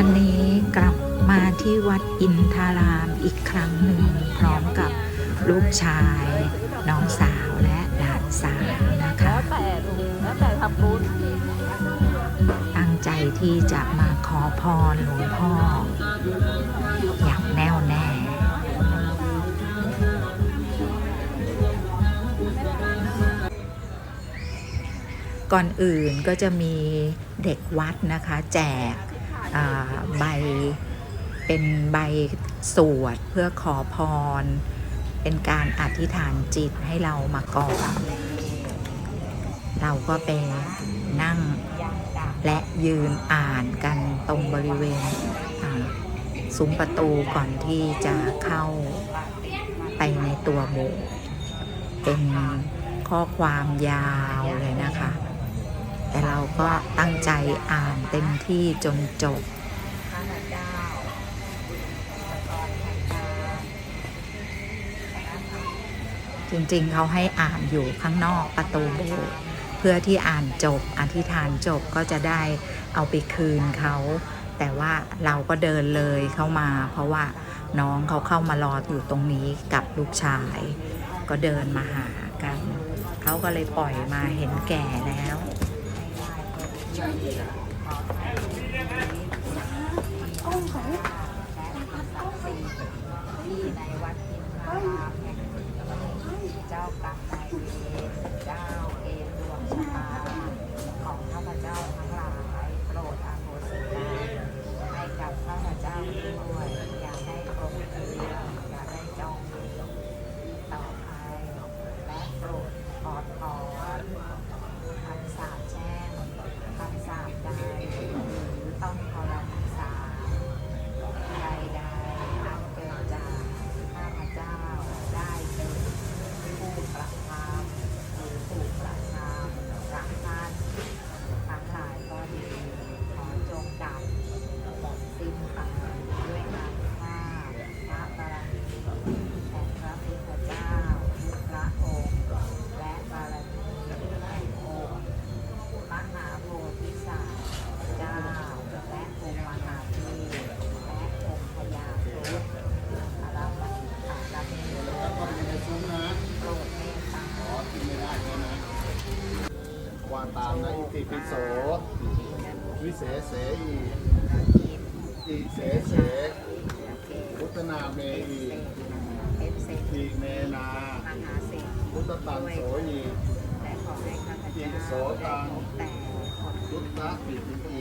วันนี้กลับมาที่วัดอินทารามอีกครั้งหนึ่ง พร้อมกับลูกชาย น้องสาวและหลานสาวนะคะแล้วแต่แล้วแต่ทำบุญตั้งใจที่จะมาขอพรหลวงพ่อ อย่างแน่วแน่ก่อนอื่นก็จะมีเด็กวัดนะคะ แจก ใบเป็นใบสวดเพื่อขอพร เป็นการอธิษฐานจิตให้เรามาก่อนเราก็ไปนั่งและยืนอ่านกันตรงบริเวณซุ้มประตูก่อนที่จะเข้าไปในตัวโบสถ์เป็นข้อความยาวเลยนะคะ แต่เราก็ตั้งใจอ่านเต็มที่จนจบ จริงๆเขาให้อ่านอยู่ข้างนอกประตูโบสถ์เพื่อที่อ่านจบอธิษฐานจบก็จะได้เอาไปคืนเขา แต่ว่าเราก็เดินเลยเข้ามา เพราะว่าน้องเขาเข้ามารออยู่ตรงนี้กับลูกชาย ก็เดินมาหากัน เขาก็เลยปล่อยมาเห็นแก่แล้ว Yeah. รษฐีพุทธตังโสอีและขอให้ข้าพเจ้าได้พบแต่คนพุทธะปิติอี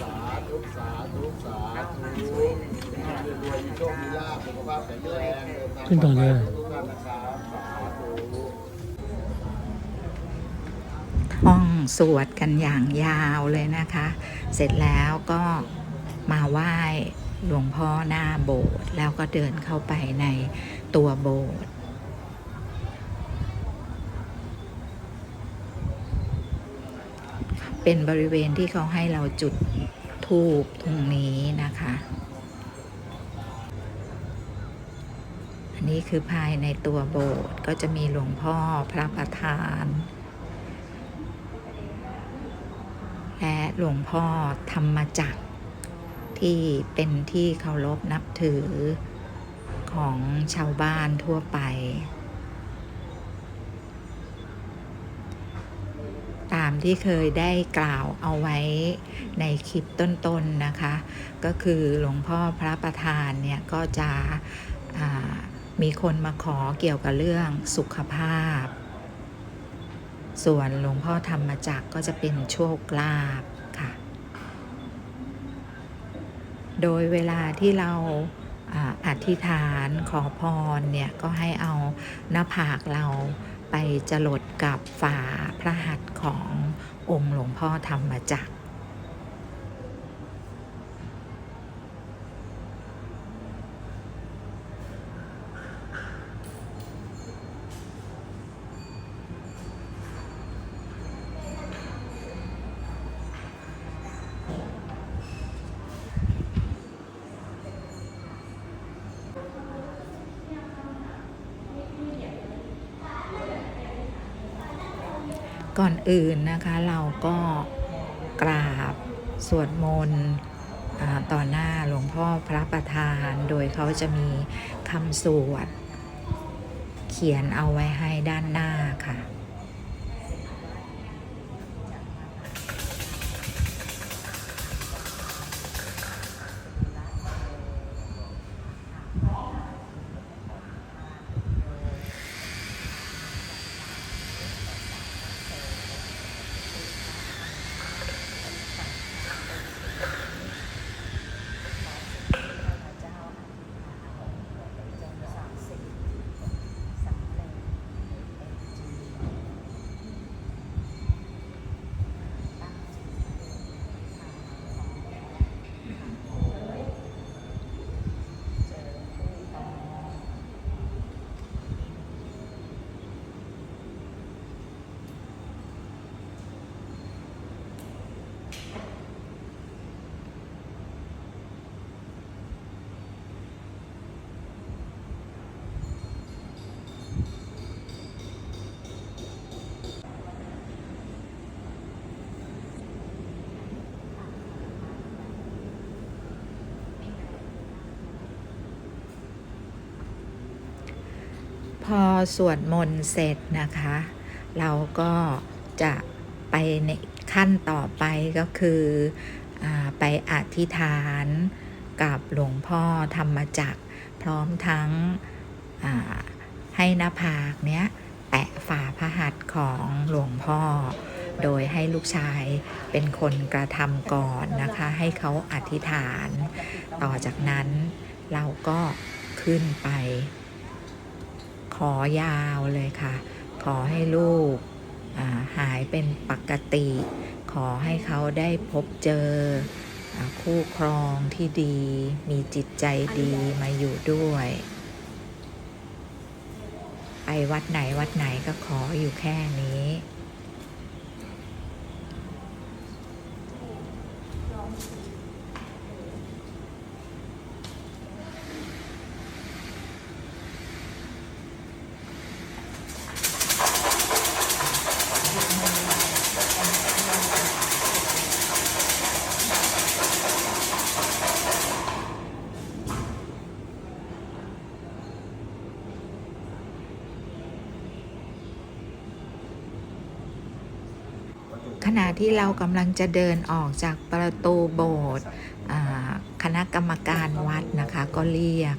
สาธุสาธุสาธุรวยรวยมีโชคมีลาภสุขภาพแข็งแรงเดินทางขึ้นต่อเลยท่องสวดกันอย่างยาวเลยนะคะ เสร็จแล้วก็มาไหว้หลวงพ่อหน้าโบสถ์แล้วก็เดินเข้าไปในตัวโบสถ์ เป็นบริเวณที่เขาให้เราจุดทูบตรงนี้นะคะ อันนี้คือภายในตัวโบสถ์ก็จะมีหลวงพ่อพระประธาน และหลวงพ่อธรรมจักร ที่เป็นที่เคารพนับถือของชาวบ้านทั่วไป ตาม ที่เคยได้กล่าวเอาไว้ในคลิปต้นๆนะคะ ก็คือหลวงพ่อพระประธานเนี่ยก็จะมีคนมาขอเกี่ยวกับเรื่องสุขภาพ ส่วนหลวงพ่อธรรมจักก็จะเป็นโชคลาภค่ะ โดยเวลาที่เราอธิษฐานขอพรเนี่ยก็ให้เอาหน้าผากเรา ไปจรดกับฝ่าพระหัตถ์ขององค์หลวงพ่อธรรมจักร ก่อนอื่นนะคะเราก็กราบสวดมนต์ต่อหน้าหลวงพ่อพระประธาน โดยเขาจะมีคำสวด เขียนเอาไว้ให้ด้านหน้าค่ะ พอสวดมนต์เสร็จนะคะ เราก็จะไปในขั้นต่อไปก็คืออไปอธิษฐานกับหลวงพ่อธรรมจักร พร้อมทั้งให้หน้าผากเนี้ยแตะฝ่าพระหัตถ์ของหลวงพ่อ โดยให้ลูกชายเป็นคนกระทำก่อนนะคะ ให้เขาอธิษฐาน ต่อจากนั้นเราก็ขึ้นไป ขอยาวเลยค่ะ ขอให้ลูกหายเป็นปกติ ขอให้เขาได้พบเจออคู่ครองที่ดี มีจิตใจดีมาอยู่ด้วย ไปวัดไหนวัดไหนก็ขออยู่แค่นี้ ขณะที่เรากำลังจะเดินออกจากประตูโบสถ์คณะกรรมการวัดนะคะก็เรียก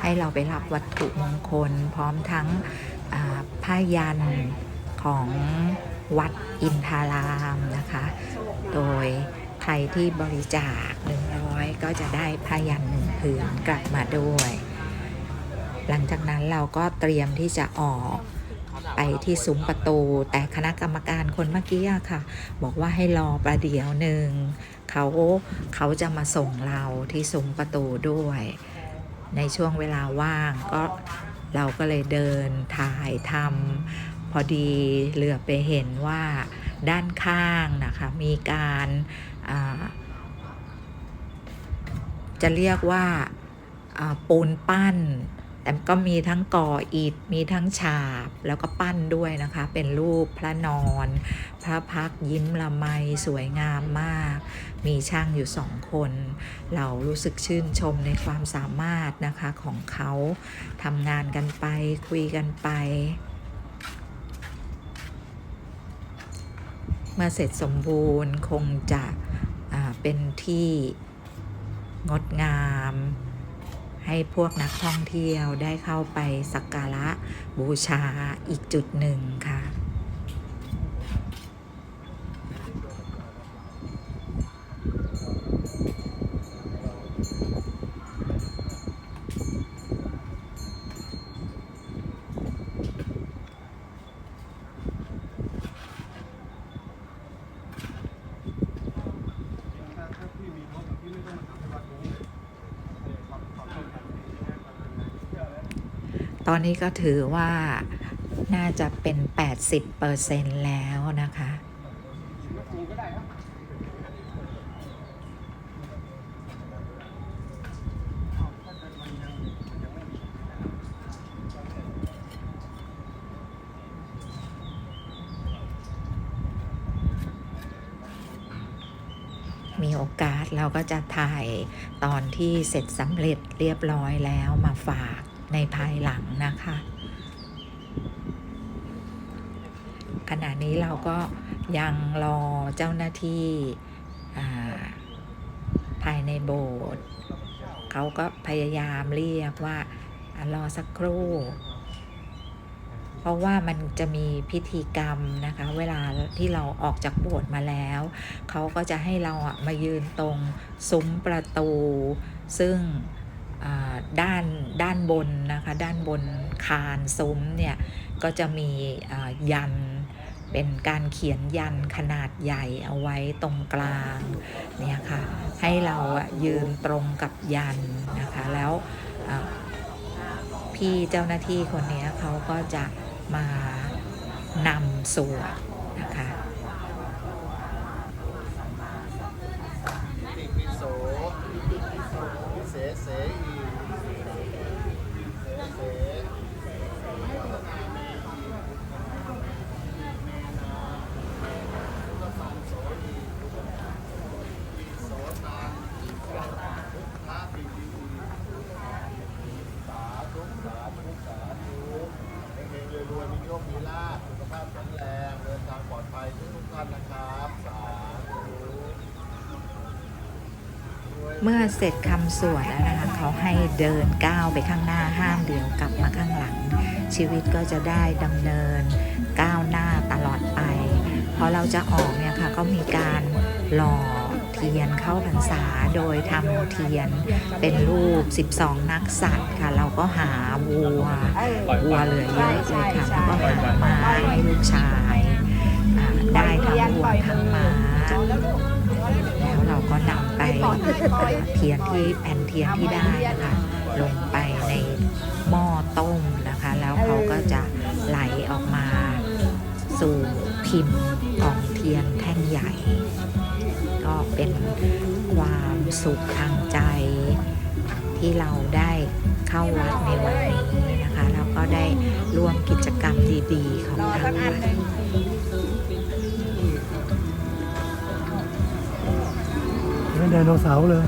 ให้เราไปรับวัตถุมงคล พร้อมทั้งผ้ายันของวัดอินทารามนะคะ โดยใครที่บริจาค 100 ก็จะได้ผ้ายันหนึ่งผืนกลับมาด้วย หลังจากนั้นเราก็เตรียมที่จะออก ไปที่ซุ้มประตู แต่คณะกรรมการคนเมื่อกี้ค่ะ บอกว่าให้รอประเดี๋ยวหนึ่งเขาเขาจะมาส่งเราที่ซุ้มประตูด้วย ในช่วงเวลาว่างก็เราก็เลยเดินถ่ายทำพอดีเหลือไปเห็นว่าด้านข้างนะคะมีการาจะเรียกว่าอ่าปูนปั้น แต่ก็มีทั้งก่ออิฐมีทั้งฉาบแล้วก็ปั้นด้วยนะคะ เป็นรูปพระนอน พระพักยิ้มละไมสวยงามมาก มีช่างอยู่สองคน เรารู้สึกชื่นชมในความสามารถนะคะของเขาทำงานกันไปคุยกันไป เมื่อเสร็จสมบูรณ์คงจะเป็นที่งดงาม ให้พวกนักท่องเที่ยวได้เข้าไปสักการะบูชาอีกจุดหนึ่งค่ะ อนนี้ก็ถือว่าน่าจะเป็น 80%แล้วนะคะ มีโออกาสเราก็จะถ่ายตอนที่เสร็จสำเร็จเรียบร้อยแล้วมาฝาก ในภายหลังนะคะ ขณะนี้เราก็ยังรอเจ้าหน้าที่าภายในโบสถ์เขาก็พยายามเรียกว่ารอสักครู่ เพราะว่ามันจะมีพิธีกรรมนะคะ เวลาที่เราออกจากโบสถ์มาแล้ว เขาก็จะให้เราอะมายืนตรงซุ้มประตู ซึ่ง ด้านด้านบนนะคะด้านบนคานซุ้มเนี่ยก็จะมียันเป็นการเขียนยันขนาดใหญ่เอาไว้ตรงกลางเนี่ยค่ะให้เราอะยืนตรงกับยันนะคะแล้วพี่เจ้าหน้าที่คนนี้เขาก็จะมานำสวดนะคะ อิติปิโสวิเศษเสอีเสวัฒนาเมอีเมนาพุทธปันโสอีอิโสตังพุทธปิติสาธุสาธุสาธุเฮงๆรวยๆมีโชคมีลาภสุขภาพแข็งแรงเดินทางปลอดภัยทุกๆท่านนะครับสาธุ เมื่อเสร็จคำสวดแล้วนะคะเขาให้เดินก้าวไปข้างหน้าห้ามเดี๋ยวกลับมาข้างหลัง ชีวิตก็จะได้ดำเนินก้าวหน้าตลอดไปพอเราจะออกเนี่ยค่ะก็มีการหล่อเทียนเข้าพรรษาโดยทำเทียนเป็นรูป 12 นักสัตว์ค่ะ เราก็หาวัว วัวเหลือเยอะเลยค่ะแล้วก็หาม้าให้ลูกชาย ได้ทั้งวัวทั้งม้า เทียนที่แผ่นเทียนที่ได้นะคะลงไปในหม้อต้มนะคะ แล้วเขาก็จะไหลออกมาสู่พิมพ์กล่องเทียนแท่งใหญ่ ก็เป็นความสุขทางใจที่เราได้เข้าวัดในวันนี้นะคะ แล้วก็ได้ร่วมกิจกรรมดีๆ ของทางวัด ไม่ไดโนเสาร์เลย